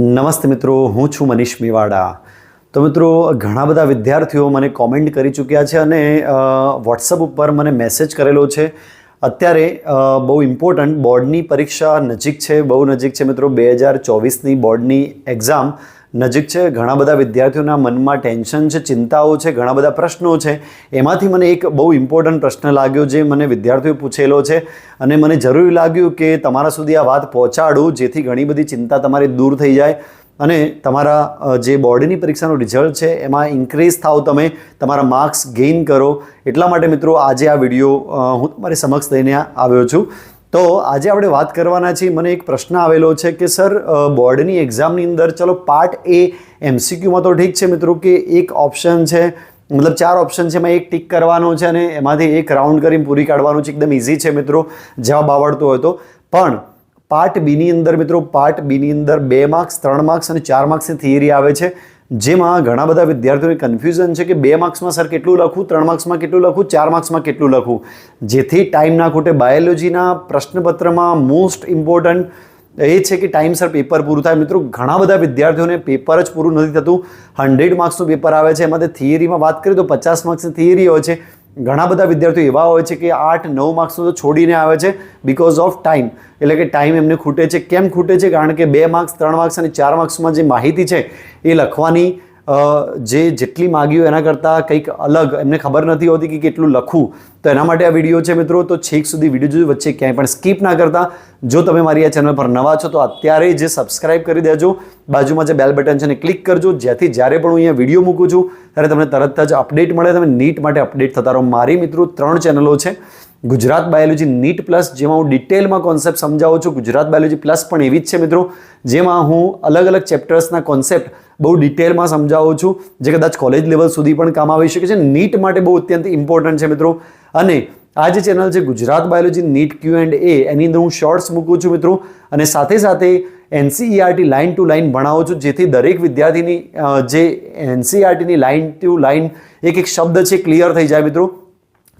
નમસ્તે મિત્રો, હું છું મનીષ મેવાડા. તો મિત્રો, ઘણા બધા વિદ્યાર્થીઓ મને કોમેન્ટ કરી ચૂક્યા છે અને વોટ્સઅપ ઉપર મને મેસેજ કરેલો છે. અત્યારે બહુ ઇમ્પોર્ટન્ટ બોર્ડની પરીક્ષા નજીક છે, બહુ નજીક છે મિત્રો, બે હજાર ચોવીસની બોર્ડની એક્ઝામ નજીક છે, ઘણા બધા વિદ્યાર્થીઓના મનમાં ટેન્શન છે, ચિંતાઓ છે, ઘણા બધા પ્રશ્નો છે. એમાંથી મને એક બહુ ઇમ્પોર્ટન્ટ પ્રશ્ન લાગ્યો જે મને વિદ્યાર્થીઓએ પૂછેલો છે અને મને જરૂરી લાગ્યું કે તમારા સુધી આ વાત પહોંચાડું, જેથી ઘણી બધી ચિંતા તમારી દૂર થઈ જાય અને તમારા જે બોર્ડની પરીક્ષાનું રિઝલ્ટ છે એમાં ઇન્ક્રીઝ થાવ તમે, તમારા માર્ક્સ ગેઇન કરો. એટલા માટે મિત્રો આજે આ વીડિયો હું તમારી સમક્ષ લઈને આવ્યો છું. તો આજે આપણે વાત કરવાના છીએ. મને એક પ્રશ્ન આવેલો છે કે, સર બોર્ડની એક્ઝામની અંદર ચલો પાર્ટ એ એમસીક્યુમાં તો ઠીક છે, મિત્રો, કે એક ઓપ્શન છે, મતલબ ચાર ઓપ્શન છે, એમાં એક ટિક કરવાનો છે અને એમાંથી એક રાઉન્ડ કરીને પૂરી કાઢવાનું છે. એકદમ ઇઝી છે, મિત્રો, જવાબ આવડતો હોય તો. પણ પાર્ટ બીની અંદર, મિત્રો, પાર્ટ બીની અંદર બે માર્ક્સ, ત્રણ માર્ક્સ અને ચાર માર્ક્સની થિયરી આવે છે. જેમાં ઘણા બધા વિદ્યાર્થીઓને કન્ફ્યુઝન છે કે બે માર્ક્સમાં સર કેટલું લખું ત્રણ માર્ક્સમાં કેટલું લખું ચાર માર્ક્સમાં કેટલું લખું જેથી ટાઈમ ના ખૂટે બાયોલોજીના પ્રશ્નપત્રમાં મોસ્ટ ઇમ્પોર્ટન્ટ એ છે કે ટાઈમસર પેપર પૂરું થાય. મિત્રો, ઘણા બધા વિદ્યાર્થીઓને પેપર જ પૂરું નથી થતું. હંડ્રેડ માર્ક્સનું પેપર આવે છે. એમાંથી થિયરીમાં વાત કરીએ તો પચાસ માર્ક્સની થિયરી હોય છે. ઘણા બધા વિદ્યાર્થીઓ એવા હોય છે કે આઠ, નવ માર્ક્સ તો છોડીને આવે છે બિકોઝ ઓફ ટાઈમ એટલે કે ટાઈમ એમને ખૂટે છે. કેમ ખૂટે છે? કારણ કે બે માર્ક્સ ત્રણ માર્ક્સ અને ચાર માર્ક્સમાં જે માહિતી છે એ લખવાની જે જેટલી માગ્યું એના કરતાં કંઈક અલગ, એમને ખબર નથી હોતી કે કેટલું લખવું. તો એના માટે આ વીડિયો છે મિત્રો, તો છેક સુધી વીડિયો વચ્ચે ક્યાંય પણ સ્કીપ ના કરતા. જો તમે મારી આ ચેનલ પર નવા છો, તો અત્યારે જે સબસ્ક્રાઇબ કરી દેજો. બાજુમાં જે બેલ બટન છે એને ક્લિક કરજો. જેથી જ્યારે પણ હું અહીંયા વીડિયો મૂકું છું, ત્યારે તમને તરત જ અપડેટ મળે. તમે નીટ માટે અપડેટ થતા રહો. મારી મિત્રો ત્રણ ચેનલો છે. ગુજરાત બાયોલોજી નીટ પ્લસ, જેમાં હું ડિટેલમાં કોન્સેપ્ટ સમજાવું છું. ગુજરાત બાયોલોજી પ્લસ પણ એવી જ છે મિત્રો, જેમાં હું અલગ અલગ ચેપ્ટર્સના કોન્સેપ્ટ બહુ ડિટેલમાં સમજાવું છું. જે કદાચ કોલેજ લેવલ સુધી પણ કામ આવી શકે છે. નીટ માટે બહુ અત્યંત ઇમ્પોર્ટન્ટ છે મિત્રો. અને આ જે ચેનલ છે, Gujarat biology NEET Q and A એની અંદર હું શોર્ટ્સ મૂકું છું મિત્રો. અને સાથે સાથે એનસીઈઆરટી લાઇન ટુ લાઇન ભણાવું છું, જેથી દરેક વિદ્યાર્થીની જે એનસીઈઆરટીની લાઇન ટુ લાઇન એક એક શબ્દ છે ક્લિયર થઈ જાય મિત્રો.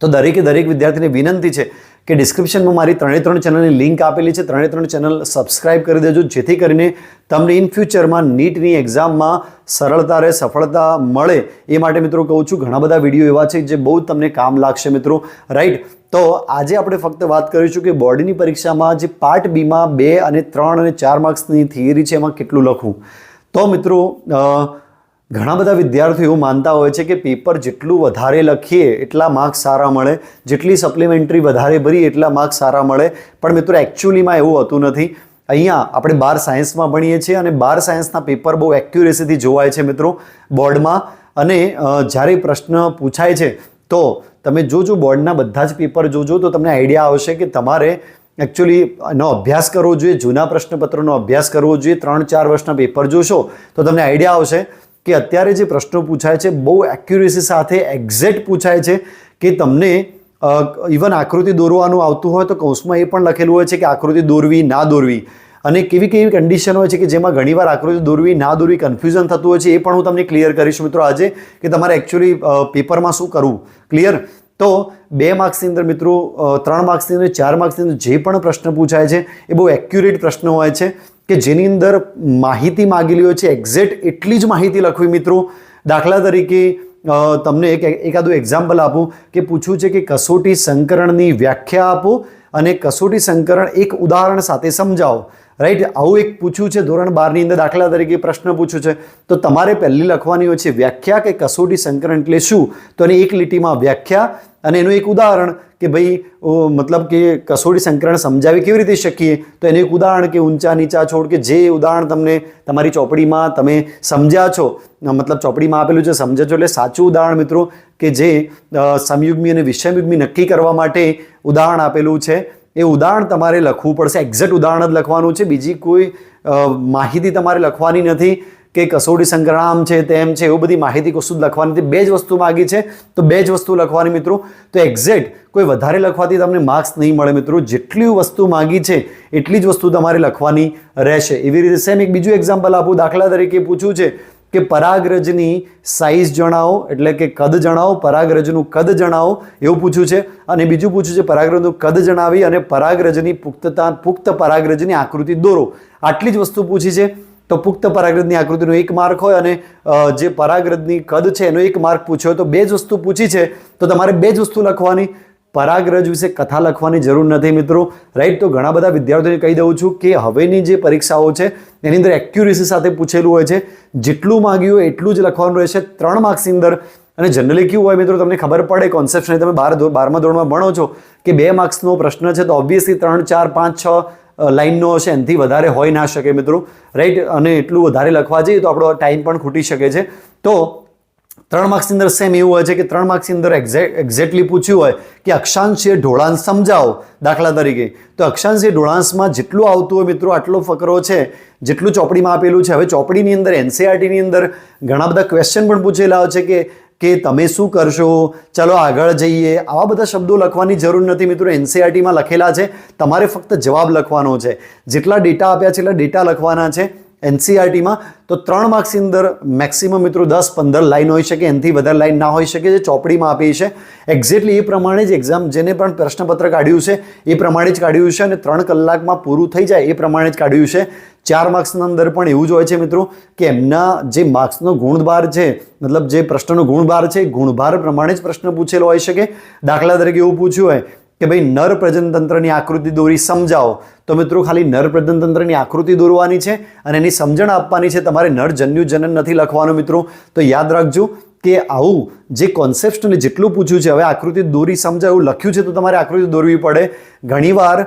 તો દરેકે દરેક વિદ્યાર્થીને વિનંતી છે કે ડિસ્ક્રિપ્શનમાં મારી ત્રણે ત્રણ ચેનલની લિંક આપેલી છે. ત્રણે ત્રણ ચેનલ સબસ્ક્રાઇબ કરી દેજો, જેથી કરીને તમને ઇન ફ્યુચરમાં નીટની એક્ઝામમાં સરળતા રહે, સફળતા મળે. એ માટે મિત્રો કહું છું, ઘણા બધા વીડિયો એવા છે જે બહુ તમને કામ લાગશે મિત્રો. રાઈટ તો આજે આપણે ફક્ત વાત કરીશું કે બોર્ડની પરીક્ષામાં જે પાર્ટ બીમાં બે અને ત્રણ અને ચાર માર્ક્સની થિયરી છે, એમાં કેટલું લખવું? તો મિત્રો ઘણા બધા વિદ્યાર્થીઓ માનતા હોય છે કે પેપર જેટલું વધારે લખીએ, એટલા માર્ક્સ સારા મળે, જેટલી સપ્લિમેન્ટરી વધારે ભરીએ, એટલા માર્ક્સ સારા મળે. પણ મિત્રો એકચ્યુઅલીમાં એવું હોતું નથી. અહીંયા આપણે બાર સાયન્સમાં ભણીએ છીએ અને બાર સાયન્સના પેપર બહુ એક્યુરેસીથી જોવાય છે મિત્રો બોર્ડમાં અને જ્યારે પ્રશ્ન પૂછાય છે, તો તમે જોજો બોર્ડના બધા જ પેપર જોજો, તો તમને આઈડિયા આવશે કે તમારે એકચ્યુઅલી એનો અભ્યાસ કરવો જોઈએ, જૂના પ્રશ્નપત્રોનો અભ્યાસ કરવો જોઈએ, ત્રણ ચાર વર્ષના પેપર જોશો, તો તમને આઈડિયા આવશે. કે અત્યારે જે પ્રશ્નો પૂછાય છે, બહુ એક્યુરેસી સાથે એક્ઝેક્ટ પૂછાય છે કે તમને ઇવન આકૃતિ દોરવાનું આવતું હોય તો કૌંસમાં એ પણ લખેલું હોય છે કે આકૃતિ દોરવી, ના દોરવી. અને કેવી કેવી કન્ડિશન હોય છે કે જેમાં ઘણીવાર આકૃતિ દોરવી, ના દોરવી કન્ફ્યુઝન થતું હોય છે, એ પણ હું તમને ક્લિયર કરીશ મિત્રો આજે કે તમારે એકચ્યુઅલી પેપરમાં શું કરવું. ક્લિયર તો બે માર્ક્સની અંદર મિત્રો ત્રણ માર્ક્સની અંદર, ચાર માર્ક્સની અંદર જે પણ પ્રશ્ન પૂછાય છે, એ બહુ એક્યુરેટ પ્રશ્ન હોય છે. કે જેની અંદર માહિતી માગેલી હોય છે એક્ઝેક્ટ એટલી જ માહિતી લખવી મિત્રો. દાખલા તરીકે તમને એક એકાદું એક્ઝામ્પલ આપું કે પૂછ્યું છે કે કસોટી સંકરણની વ્યાખ્યા આપો અને કસોટી સંકરણ એક ઉદાહરણ સાથે સમજાવો. રાઈટ આવું એક પૂછ્યું છે, ધોરણ બારની અંદર દાખલા તરીકે પ્રશ્ન પૂછ્યું છે. તો તમારે પહેલી લખવાની હોય છે, વ્યાખ્યા કે કસોટી સંકરણ એટલે શું? તો એની એક લીટીમાં વ્યાખ્યા અને એનું એક ઉદાહરણ કે ભાઈ મતલબ કે કસોટી સંકરણ સમજાવી કેવી રીતે શકીએ? તો એનું એક ઉદાહરણ કે ઊંચા નીચા છોડ કે જે ઉદાહરણ તમને તમારી ચોપડીમાં તમે સમજ્યા છો. મતલબ ચોપડીમાં આપેલું છે સમજો છો. એટલે સાચું ઉદાહરણ મિત્રો કે જે સમયુગ્મી અને વિષમયુગ્મી નક્કી કરવા માટે ઉદાહરણ આપેલું છે. એ ઉદાહરણ તમારે લખવું પડશે. એક્ઝેક્ટ ઉદાહરણ જ લખવાનું છે. બીજી કોઈ માહિતી તમારે લખવાની નથી કે કસોટી સંકરણ આમ છે, તેમ છે, એવું બધી માહિતી કશું જ લખવાની નથી. બે જ વસ્તુ માગી છે. તો બે જ વસ્તુ લખવાની મિત્રો. તો એક્ઝેક્ટ કોઈ વધારે લખવાથી તમને માર્ક્સ નહીં મળે મિત્રો. જેટલી વસ્તુ માગી છે, એટલી જ વસ્તુ તમારે લખવાની રહેશે. એવી રીતે સેમ એક બીજું એક્ઝામ્પલ આપું. દાખલા તરીકે પૂછ્યું છે. કે પરાગરજની સાઇઝ જણાવો, એટલે કે કદ જણાવો, પરાગરજનું કદ જણાવો, એવું પૂછ્યું છે. અને બીજું પૂછ્યું છે, પરાગરજનું કદ જણાવી અને પરાગરજની પુખ્તતા, પુખ્ત પરાગરજની આકૃતિ દોરો. આટલી જ વસ્તુ પૂછી છે. તો પુખ્ત પરાગરજની આકૃતિનો એક માર્ક હોય અને જે પરાગરજની કદ છે, એનો એક માર્ક પૂછ્યો તો બે જ વસ્તુ પૂછી છે. તો તમારે બે જ વસ્તુ લખવાની. પરાગરજ વિશે કથા લખવાની જરૂર નથી મિત્રો. રાઈટ તો ઘણા બધા વિદ્યાર્થીઓને કહી દઉં છું કે હવેની જે પરીક્ષાઓ છે, એની અંદર એક્યુરેસી સાથે પૂછેલું હોય છે. જેટલું માંગ્યું હોય એટલું જ લખવાનું રહેશે. ત્રણ માર્ક્સની અંદર. અને જનરલી કેવું હોય મિત્રો, તમને ખબર પડે કોન્સેપ્ટ તમે બાર બારમા ધોરણમાં ભણો છો કે બે માર્ક્સનો પ્રશ્ન છે, તો ઓબ્વિયસલી ત્રણ, ચાર, પાંચ, છ લાઇનનો હશે. એનાથી વધારે હોઈ ના શકે મિત્રો. રાઈટ અને એટલું વધારે લખવા જઈએ તો આપણો ટાઈમ પણ ખૂટી શકે છે. તો ત્રણ માર્ક્સની અંદર સેમ એવું હોય છે કે ત્રણ માર્ક્સની અંદર એક્ઝેક્ટ એક્ઝેક્ટલી પૂછ્યું હોય કે અક્ષાંશીય ઢોળાંશ સમજાવો દાખલા તરીકે. તો અક્ષાંશીય ઢોળાંશમાં જેટલું આવતું હોય મિત્રો, આટલો ફકરો છે. જેટલું ચોપડીમાં આપેલું છે. હવે ચોપડીની અંદર એનસીઆરટીની અંદર ઘણા બધા ક્વેશ્ચન પણ પૂછેલા છે કે કે તમે શું કરશો? ચલો આગળ જઈએ. આવા બધા શબ્દો લખવાની જરૂર નથી મિત્રો. એનસીઆરટીમાં લખેલા છે. તમારે ફક્ત જવાબ લખવાનો છે. જેટલા ડેટા આપ્યા છે એટલા ડેટા લખવાના છે. એનસીઆરટીમાં તો ત્રણ માર્ક્સની અંદર મેક્સિમમ મિત્રો દસ, પંદર લાઈન હોઈ શકે, એનાથી વધારે લાઈન ના હોઈ શકે, જે ચોપડીમાં આપી છે. એક્ઝેક્ટલી એ પ્રમાણે જ એક્ઝામ જેને પણ પ્રશ્નપત્ર કાઢ્યું છે, એ પ્રમાણે જ કાઢ્યું છે અને ત્રણ કલાકમાં પૂરું થઈ જાય એ પ્રમાણે જ કાઢ્યું છે. ચાર માર્ક્સના અંદર પણ એવું જ હોય છે મિત્રો કે એમના જે માર્ક્સનો ગુણભાર છે, મતલબ જે પ્રશ્નનો ગુણભાર છે, ગુણભાર પ્રમાણે જ પ્રશ્ન પૂછેલો હોઈ શકે. દાખલા તરીકે એવું પૂછ્યું હોય કે ભાઈ નર પ્રજનતંત્રની આકૃતિ દોરી સમજાવો. તો મિત્રો ખાલી નર પ્રજનતંત્રની આકૃતિ દોરવાની છે અને એની સમજણ આપવાની છે. તમારે નર જન્યુ જનન નથી લખવાનું મિત્રો. તો યાદ રાખજો કે આવું જે કોન્સેપ્ટને જેટલું પૂછ્યું છે, હવે આકૃતિ દોરી સમજાય એવું લખ્યું છે તો તમારે આકૃતિ દોરવી પડે. ઘણીવાર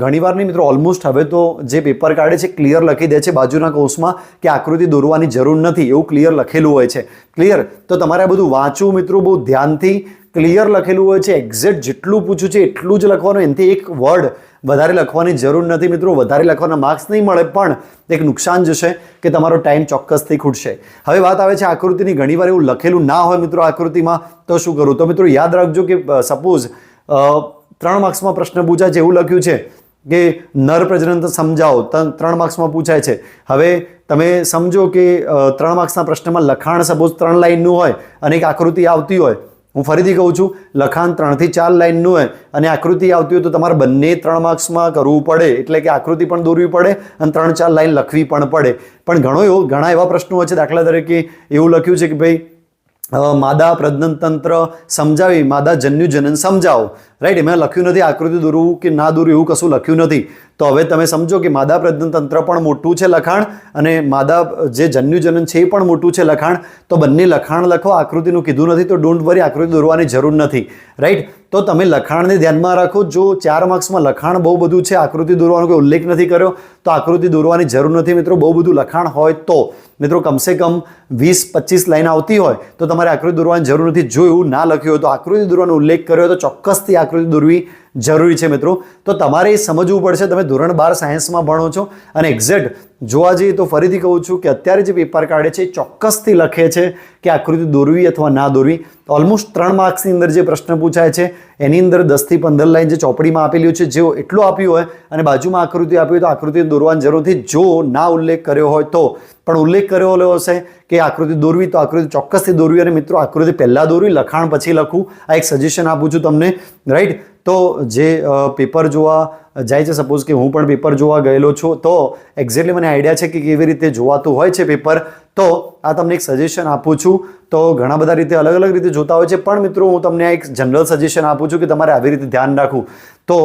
ઘણીવાર નહીં મિત્રો ઓલમોસ્ટ હવે તો જે પેપર કાઢે છે ક્લિયર લખી દે છે બાજુના કોર્સમાં કે આકૃતિ દોરવાની જરૂર નથી. એવું ક્લિયર લખેલું હોય છે. ક્લિયર તો તમારે આ બધું વાંચવું મિત્રો બહુ ધ્યાનથી. ક્લિયર લખેલું હોય છે. એક્ઝેક્ટ જેટલું પૂછ્યું છે એટલું જ લખવાનું. એનાથી એક વર્ડ વધારે લખવાની જરૂર નથી મિત્રો. વધારે લખવાના માર્ક્સ નહીં મળે, પણ એક નુકસાન જશે કે તમારો ટાઈમ ચોક્કસથી ખૂટશે. હવે વાત આવે છે આકૃતિની. ઘણીવાર એવું લખેલું ના હોય મિત્રો આકૃતિમાં, તો શું કરું? તો મિત્રો યાદ રાખજો કે સપોઝ ત્રણ માર્ક્સમાં પ્રશ્ન પૂછાય છે. એવું લખ્યું છે કે, નર પ્રજનન સમજાવો. ત- ત્રણ માર્ક્સમાં પૂછાય છે. હવે તમે સમજો કે ત્રણ માર્ક્સના પ્રશ્નમાં લખાણ સપોઝ ત્રણ લાઈનનું હોય અને એક આકૃતિ આવતી હોય હું ફરીથી કહું છું, લખાણ ત્રણથી ચાર લાઈનનું હોય અને આકૃતિ આવતી હોય તો તમારે બંને ત્રણ માર્ક્સમાં કરવું પડે, એટલે કે આકૃતિ પણ દોરવી પડે અને ત્રણ ચાર લાઈન લખવી પણ પડે. પણ ઘણો એવો, ઘણા એવા પ્રશ્નો છે દાખલા તરીકે એવું લખ્યું છે કે ભાઈ માદા પ્રજનન તંત્ર સમજાવી, માદા જન્યુ જનન સમજાવો. રાઈટ એમાં લખ્યું નથી આકૃતિ દોરવું કે ના દોરવું એવું કશું લખ્યું નથી. તો હવે તમે સમજો કે માદા પ્રજનતંત્ર પણ મોટું છે લખાણ અને માદા જે જન્યુજનન છે એ પણ મોટું છે લખાણ. તો બંને લખાણ લખો, આકૃતિનું કીધું નથી તો ડોન્ટ વરી આકૃતિ દોરવાની જરૂર નથી. રાઈટ તો તમે લખાણને ધ્યાનમાં રાખો, જો ચાર માર્ક્સમાં લખાણ બહુ બધું છે, આકૃતિ દોરવાનો કોઈ ઉલ્લેખ નથી કર્યો, તો આકૃતિ દોરવાની જરૂર નથી. મિત્રો, બહુ બધું લખાણ હોય તો. મિત્રો, કમસે કમ વીસ, પચીસ લાઈન આવતી હોય તો તમારે આકૃતિ દોરવાની જરૂર નથી. જો એવું ના લખ્યું હોય તો આકૃતિ દોરવાનો ઉલ્લેખ કર્યો તો ચોક્કસથી આકૃતિ દોરવી જરૂરી છે મિત્રો. તો તમારે એ સમજવું પડશે. તમે ધોરણ બાર સાયન્સમાં ભણો છો અને એક્ઝેક્ટ જોવા જઈએ તો ફરીથી કહું છું કે અત્યારે જે પેપર કાઢે છે ચોક્કસથી લખે છે કે આકૃતિ દોરવી અથવા ના દોરવી. તો ઓલમોસ્ટ ત્રણ માર્ક્સની અંદર જે પ્રશ્ન પૂછાય છે, એની અંદર દસથી પંદર લાઈન જે ચોપડીમાં આપેલી છે, જેઓ એટલું આપ્યું હોય અને બાજુમાં આકૃતિ આપી હોય તો આકૃતિ દોરવાની જરૂર નથી. જો ના ઉલ્લેખ કર્યો હોય તો. પણ ઉલ્લેખ કર્યો હોલો હશે કે આકૃતિ દોરવી તો આકૃતિ ચોક્કસથી દોરવી અને મિત્રો આકૃતિ પહેલાં દોરવી, લખાણ પછી લખવું. આ એક સજેશન આપું છું તમને રાઈટ તો જે પેપર જોવા જાય છે. સપોઝ કે હું પણ પેપર જોવા ગયેલો છું, તો એક્ઝેક્ટલી મને આઈડિયા છે કે કેવી રીતે જોવાતું હોય છે પેપર તો આ તમને એક સજેશન આપું છું. તો ઘણા બધા રીતે અલગ અલગ રીતે જોતા હોય છે, પણ મિત્રો હું તમને એક જનરલ સજેશન આપું છું કે તમારે આવી રીતે ધ્યાન રાખવું. તો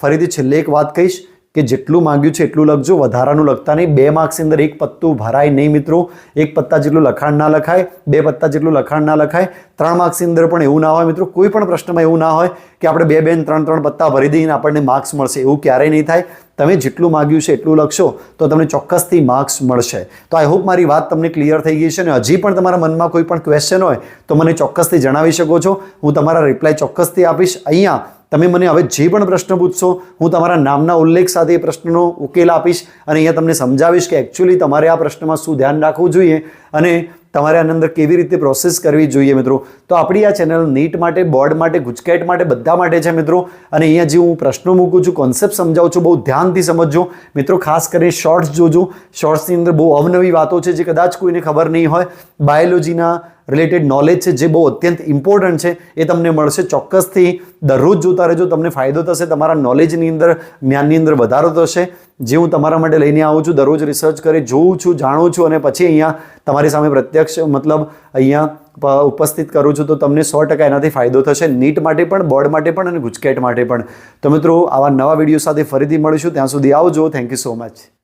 ફરીથી છેલ્લે એક વાત કહીશ. કે જેટલું માંગ્યું છે એટલું લખજો. વધારાનું લખતા નહીં. બે માર્ક્સની અંદર એક પત્તું ભરાય નહીં મિત્રો. એક પત્તા જેટલું લખાણ ના લખાય, બે પત્તા જેટલું લખાણ ના લખાય. ત્રણ માર્ક્સની અંદર પણ એવું ના હોય મિત્રો. કોઈ પણ પ્રશ્નમાં એવું ના હોય કે આપણે બે બે ત્રણ ત્રણ પત્તા ભરી દઈને આપણને માર્ક્સ મળશે. એવું ક્યારેય નહીં થાય. તમે જેટલું માગ્યું છે એટલું લખશો તો તમને ચોક્કસથી માર્ક્સ મળશે. તો આઈ હોપ મારી વાત તમને ક્લિયર થઈ ગઈ છે અને હજી પણ તમારા મનમાં કોઈ પણ ક્વેશ્ચન હોય તો મને ચોક્કસથી જણાવી શકો છો. હું તમારા રિપ્લાય ચોક્કસથી આપીશ. અહીંયા તમે મને હવે જે પણ પ્રશ્ન પૂછશો, હું તમારા નામના ઉલ્લેખ સાથે એ પ્રશ્નનો ઉકેલ આપીશ અને અહીંયા તમને સમજાવીશ કે એકચ્યુઅલી તમારે આ પ્રશ્નમાં શું ધ્યાન રાખવું જોઈએ અને તમારે આની અંદર કેવી રીતે પ્રોસેસ કરવી જોઈએ મિત્રો. તો આપણી આ ચેનલ નીટ માટે બોર્ડ માટે, ગુજકેટ માટે, બધા માટે છે મિત્રો. અને અહીંયા જે હું પ્રશ્નો મૂકું છું કોન્સેપ્ટ સમજાવું છું, બહુ ધ્યાનથી સમજજો. મિત્રો, ખાસ કરીને શોર્ટ્સ જોજો. શોર્ટ્સની અંદર બહુ અવનવી વાતો છે જે કદાચ કોઈને ખબર નહીં હોય. બાયોલોજીના રિલેટેડ નોલેજ છે, જે બહુ અત્યંત ઇમ્પોર્ટન્ટ છે, એ તમને મળશે ચોક્કસથી. દરરોજ જોતા રહેજો, તમને ફાયદો થશે, તમારા નોલેજની અંદર, જ્ઞાનની અંદર વધારો થશે. જે હું તમારા માટે લઈને આવું છું, દરરોજ રિસર્ચ કરી જોઉં છું, જાણું છું, અને પછી અહીંયા તમારી સામે પ્રત્યક્ષ, મતલબ અહીંયા ઉપસ્થિત કરું છું, તો તમને સો ટકા એનાથી ફાયદો થશે. નીટ માટે પણ, બોર્ડ માટે પણ, અને ગુજકેટ માટે પણ. તો મિત્રો, આવા નવા વીડિયો સાથે ફરીથી મળીશું. ત્યાં સુધી આવજો. Thank you so much